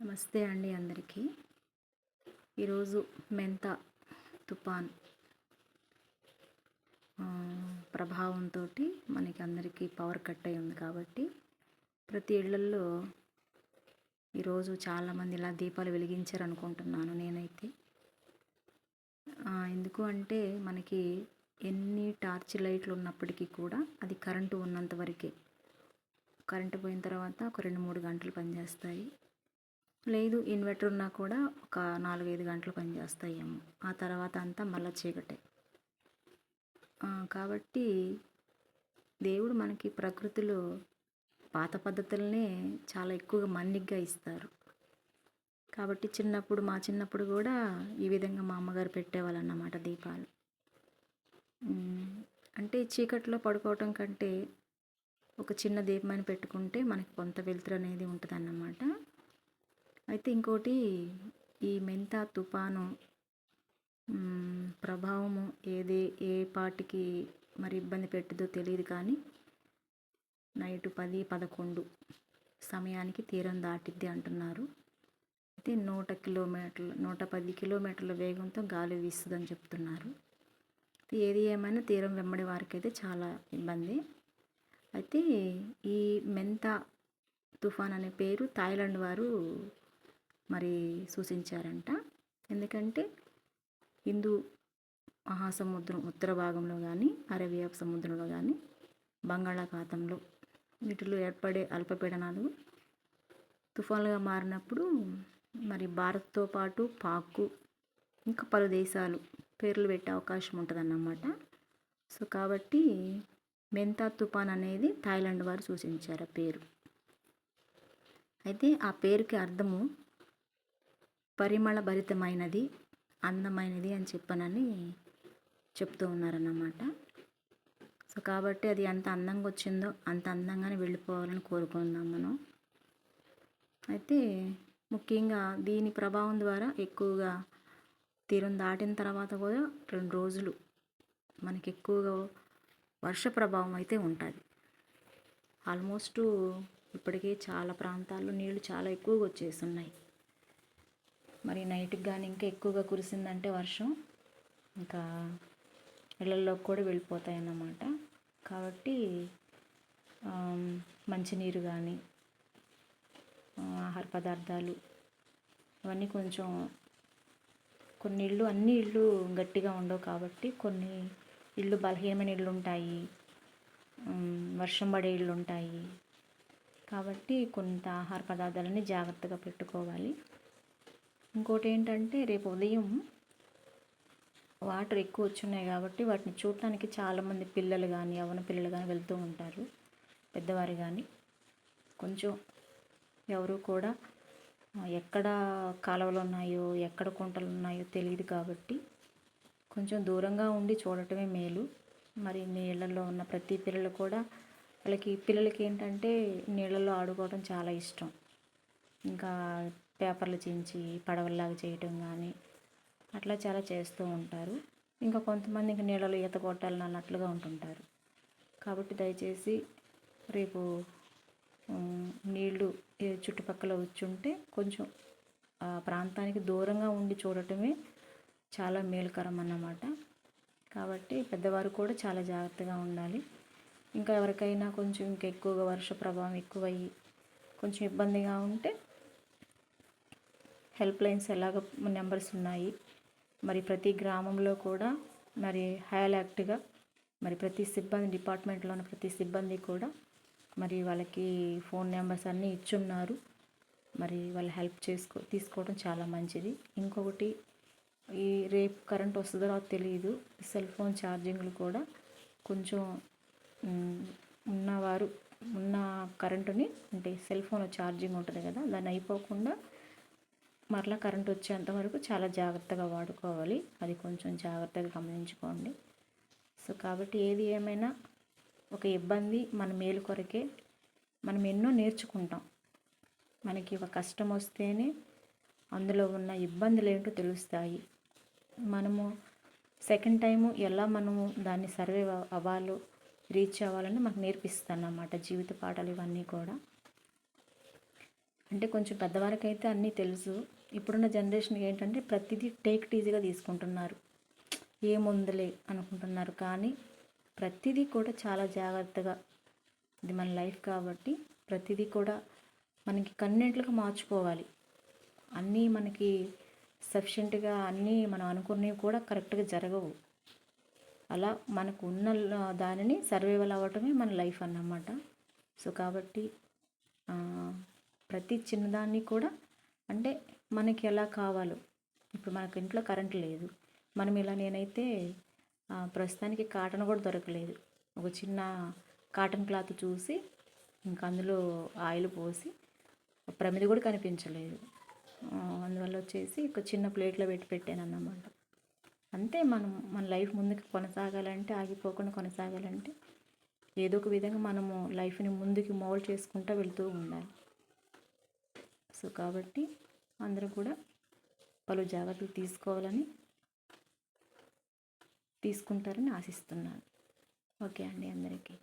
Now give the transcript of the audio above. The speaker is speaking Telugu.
నమస్తే అండి అందరికీ. ఈరోజు మెంత తుఫాన్ ప్రభావంతో మనకి అందరికీ పవర్ కట్ అయి ఉంది కాబట్టి ప్రతి ఇళ్ళల్లో ఈరోజు చాలామంది ఇలా దీపాలు వెలిగించారు అనుకుంటున్నాను నేనైతే. ఎందుకు అంటే మనకి ఎన్ని టార్చ్ లైట్లు ఉన్నప్పటికీ కూడా అది కరెంటు ఉన్నంత వరకే. కరెంటు పోయిన తర్వాత ఒక రెండు మూడు గంటలు పనిచేస్తాయి. లేదు ఇన్వర్టర్ ఉన్నా కూడా ఒక నాలుగైదు గంటలు పనిచేస్తాయేమో ఆ తర్వాత అంతా మళ్ళీ చీకటే. కాబట్టి దేవుడు మనకి ప్రకృతిలో పాత పద్ధతులనే చాలా ఎక్కువగా మన్నిగ్గా ఇస్తారు. కాబట్టి చిన్నప్పుడు మా చిన్నప్పుడు కూడా ఈ విధంగా మా అమ్మగారు పెట్టేవాళ్ళు అన్నమాట దీపాలు అంటే చీకట్లో పడుకోవటం కంటే ఒక చిన్న దీపమని పెట్టుకుంటే మనకి కొంత వెలుతురు అనేది ఉంటుంది అన్నమాట అయితే ఇంకోటి ఈ మెంత తుఫాను ప్రభావము ఏది ఏ పాటికి మరి ఇబ్బంది పెట్టదో తెలియదు కానీ నైట్ పది పదకొండు సమయానికి తీరం దాటిద్ది అంటున్నారు. అయితే నూట కిలోమీటర్లు నూట పది కిలోమీటర్ల వేగంతో గాలి వీస్తుందని చెప్తున్నారు. ఏది ఏమైనా తీరం వెంబడి వారికి అయితే చాలా ఇబ్బంది. అయితే ఈ మెంత తుఫాన్ అనే పేరు థాయిలాండ్ వారు మరి సూచించారంట. ఎందుకంటే హిందూ మహాసముద్రం ఉత్తర భాగంలో కానీ అరేబియా సముద్రంలో కానీ బంగాళాఖాతంలో వీటిలో ఏర్పడే అల్పపీడనాలు తుఫాన్లుగా మారినప్పుడు మరి భారత్తో పాటు పాకు ఇంకా పలు దేశాలు పేర్లు పెట్టే అవకాశం ఉంటుందన్నమాట. సో కాబట్టి మెంతా తుఫాన్ అనేది థాయిలాండ్ వారు సూచించారు ఆ పేరు. అయితే ఆ పేరుకి అర్థము పరిమళ భరితమైనది అందమైనది అని చెప్పనని చెప్తూ ఉన్నారన్నమాట. సో కాబట్టి అది ఎంత అందంగా వచ్చిందో అంత అందంగానే వెళ్ళిపోవాలని కోరుకుందాం మనం. అయితే ముఖ్యంగా దీని ప్రభావం ద్వారా ఎక్కువగా తీరం దాటిన తర్వాత కూడా రెండు రోజులు మనకి ఎక్కువగా వర్ష ప్రభావం అయితే ఉంటుంది. ఆల్మోస్ట్ ఇప్పటికే చాలా ప్రాంతాల్లో నీళ్ళు చాలా ఎక్కువగా వచ్చేస్తున్నాయి. మరి నైట్కి కానీ ఇంకా ఎక్కువగా కురిసిందంటే వర్షం. ఇంకా ఇళ్ళల్లోకి కూడా వెళ్ళిపోతాయి అన్నమాట కాబట్టి మంచినీరు కానీ ఆహార పదార్థాలు ఇవన్నీ కొంచెం కొన్ని ఇళ్ళు అన్ని ఇళ్ళు గట్టిగా ఉండవు కాబట్టి కొన్ని ఇళ్ళు బలహీనమైన ఇళ్ళు ఉంటాయి. వర్షం పడే ఇళ్ళు ఉంటాయి. కాబట్టి కొంత ఆహార పదార్థాలని జాగ్రత్తగా పెట్టుకోవాలి. ఇంకోటి ఏంటంటే రేపు ఉదయం వాటర్ ఎక్కువ వచ్చున్నాయి కాబట్టి వాటిని చూడటానికి చాలామంది పిల్లలు కానీ యవన పిల్లలు కానీ వెళ్తూ ఉంటారు. పెద్దవారు కానీ కొంచెం ఎవరు కూడా ఎక్కడ కాలువలు ఉన్నాయో ఎక్కడ కుంటలు ఉన్నాయో తెలియదు కాబట్టి కొంచెం దూరంగా ఉండి చూడటమే మేలు. మరి నీళ్ళల్లో ఉన్న ప్రతి పిల్లలు కూడా వాళ్ళకి పిల్లలకి ఏంటంటే నీళ్ళల్లో ఆడుకోవడం చాలా ఇష్టం. ఇంకా పేపర్లు చించి పడవల్లాగా చేయటం కానీ అట్లా చాలా చేస్తూ ఉంటారు. ఇంకా కొంతమంది ఇంకా నీళ్ళలో ఈత కొట్టాలని అన్నట్లుగా ఉంటుంటారు. కాబట్టి దయచేసి రేపు నీళ్ళు నీళ్ళు చుట్టుపక్కల వచ్చి ఉంటే కొంచెం ఆ ప్రాంతానికి దూరంగా ఉండి చూడటమే చాలా మేలుకరం అన్నమాట. కాబట్టి పెద్దవారు కూడా చాలా జాగ్రత్తగా ఉండాలి. ఇంకా ఎవరికైనా కొంచెం ఇంకా ఎక్కువగా వర్ష ప్రభావం ఎక్కువయ్యి కొంచెం ఇబ్బందిగా ఉంటే హెల్ప్ లైన్స్ ఎలాగ నెంబర్స్ ఉన్నాయి? మరి ప్రతి గ్రామంలో కూడా మరి హైలాక్ట్గా మరి ప్రతి సిబ్బంది డిపార్ట్మెంట్లో ఉన్న ప్రతి సిబ్బంది కూడా మరి వాళ్ళకి ఫోన్ నెంబర్స్ అన్నీ ఇచ్చున్నారు. మరి వాళ్ళు హెల్ప్ చేసుకో తీసుకోవడం చాలా మంచిది. ఇంకొకటి ఈ రేపు కరెంట్ వస్తుందో తెలియదు సెల్ ఫోన్ ఛార్జింగ్లు కూడా కొంచెం ఉన్నవారు ఉన్న కరెంటుని అంటే సెల్ ఫోన్ ఛార్జింగ్ ఉంటుంది కదా దాన్ని అయిపోకుండా మరలా కరెంట్ వచ్చేంత వరకు చాలా జాగ్రత్తగా వాడుకోవాలి. అది కొంచెం జాగ్రత్తగా గమనించుకోండి. సో కాబట్టి ఏది ఏమైనా ఒక ఇబ్బంది మన మేలు కొరకే మనం ఎన్నో నేర్చుకుంటాం. మనకి ఒక కష్టం వస్తేనే అందులో ఉన్న ఇబ్బందులు ఏంటో తెలుస్తాయి. మనము సెకండ్ టైము ఎలా మనము దాన్ని సర్వే అవ్వాలో రీచ్ అవ్వాలని మనకు నేర్పిస్తాను అన్నమాట జీవిత పాఠాలు ఇవన్నీ కూడా. అంటే కొంచెం పెద్దవారికైతే అన్నీ తెలుసు. ఇప్పుడున్న జనరేషన్కి ఏంటంటే ప్రతిదీ టేక్ ఈజీగా తీసుకుంటున్నారు. ఏముందలే అనుకుంటున్నారు. కానీ ప్రతిదీ కూడా చాలా జాగ్రత్తగా ఇది మన లైఫ్ కాబట్టి ప్రతిదీ కూడా మనకి కన్నెంట్లుగా మార్చుకోవాలి. అన్నీ మనకి సఫిషియెంట్గా అన్నీ మనం అనుకునేవి కూడా కరెక్ట్గా జరగవు. అలా మనకు ఉన్న దానిని సర్వైవల్ అవ్వటమే మన లైఫ్ అన్నమాట. సో కాబట్టి ప్రతి చిన్నదాన్ని కూడా అంటే మనకి ఎలా కావాలో. ఇప్పుడు మనకు ఇంట్లో కరెంట్ లేదు. మనం ఇలా నేనైతే ప్రస్తుతానికి కాటన్ కూడా దొరకలేదు. ఒక చిన్న కాటన్ క్లాత్ చూసి ఇంకా అందులో ఆయిల్ పోసి ప్రమిది కూడా కనిపించలేదు. అందువల్ల వచ్చేసి ఒక చిన్న ప్లేట్లో పెట్టి పెట్టాను అన్నమాట అంతే మనం మన లైఫ్ ముందుకు కొనసాగాలంటే ఆగిపోకుండా కొనసాగాలంటే ఏదో ఒక విధంగా మనము లైఫ్ని ముందుకు మోల్డ్ చేసుకుంటూ వెళ్తూ ఉండాలి. సో కాబట్టి అందరూ కూడా పలు జాగ్రత్తలు తీసుకోవాలని తీసుకుంటారని ఆశిస్తున్నాను. ఓకే అండి అందరికీ.